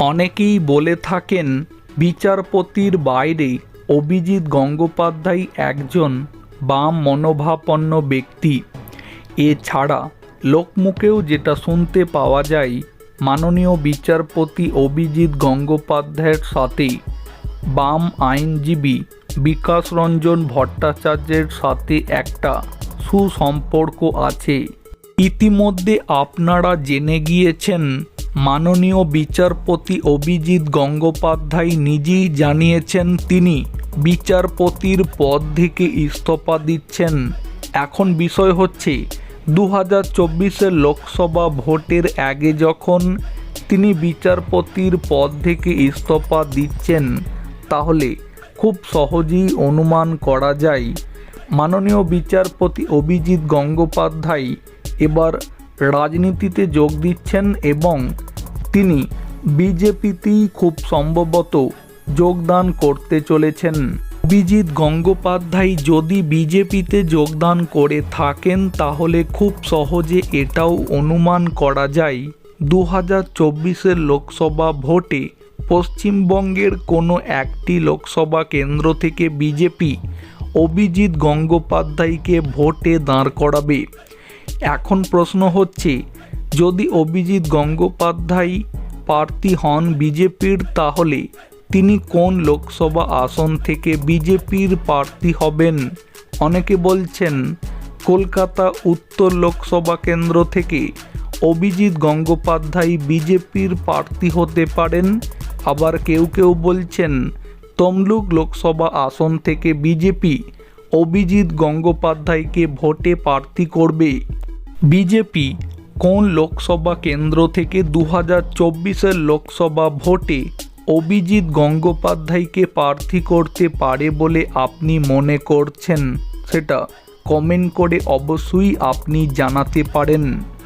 অনেকেই বলে থাকেন, বিচারপতির বাইরে অভিজিৎ গঙ্গোপাধ্যায় একজন বাম মনোভাবাপন্ন ব্যক্তি। এছাড়া লোকমুখেও যেটা শুনতে পাওয়া যায়, মাননীয় বিচারপতি অভিজিৎ গঙ্গোপাধ্যায়ের সাথে। বাম আইনজীবী বিকাশ রঞ্জন ভট্টাচার্যের সাথে একটা সুসম্পর্ক আছে। ইতিমধ্যে আপনারা জেনে গিয়েছেন মাননীয় বিচারপতি অভিজিৎ গঙ্গোপাধ্যায় নিজেই জানিয়েছেন তিনি, বিচারপতির পদ থেকে ইস্তফা দিচ্ছেন। এখন বিষয় হচ্ছে দু হাজার চব্বিশের লোকসভা ভোটের আগে যখন তিনি বিচারপতির পদ থেকে ইস্তফা দিচ্ছেন, তাহলে খুব সহজেই অনুমান করা যায়। মাননীয় বিচারপতি অভিজিৎ গঙ্গোপাধ্যায় এবার রাজনীতিতে যোগ দিচ্ছেন এবং তিনি বিজেপিতেই খুব সম্ভবত যোগদান করতে চলেছেন। অভিজিৎ গঙ্গোপাধ্যায় যদি বিজেপিতে যোগদান করে থাকেন, তাহলে খুব সহজে এটাও অনুমান করা যায় দু হাজার চব্বিশের লোকসভা ভোটে পশ্চিমবঙ্গের কোনো একটি লোকসভা কেন্দ্র থেকে বিজেপি অভিজিৎ গঙ্গোপাধ্যায়কে ভোটে দাঁড় করাবে। এখন প্রশ্ন হচ্ছে, যদি অভিজিৎ গঙ্গোপাধ্যায় প্রার্থী হন বিজেপির, তাহলে তিনি কোন লোকসভা আসন থেকে বিজেপির প্রার্থী হবেন? অনেকে বলছেন, কলকাতা উত্তর লোকসভা কেন্দ্র থেকে অভিজিৎ গঙ্গোপাধ্যায় বিজেপির প্রার্থী হতে পারেন। আবার কেউ কেউ বলছেন, তমলুক লোকসভা আসন থেকে বিজেপি অভিজিৎ গঙ্গোপাধ্যায়কে ভোটে প্রার্থী করবে। বিজেপি কোন লোকসভা কেন্দ্র থেকে দু হাজার চব্বিশের লোকসভা ভোটে অভিজিৎ গঙ্গোপাধ্যায়কে প্রার্থী করতে পারে বলে আপনি মনে করছেন? সেটা কমেন্ট করে অবশ্যই আপনি জানাতে পারেন।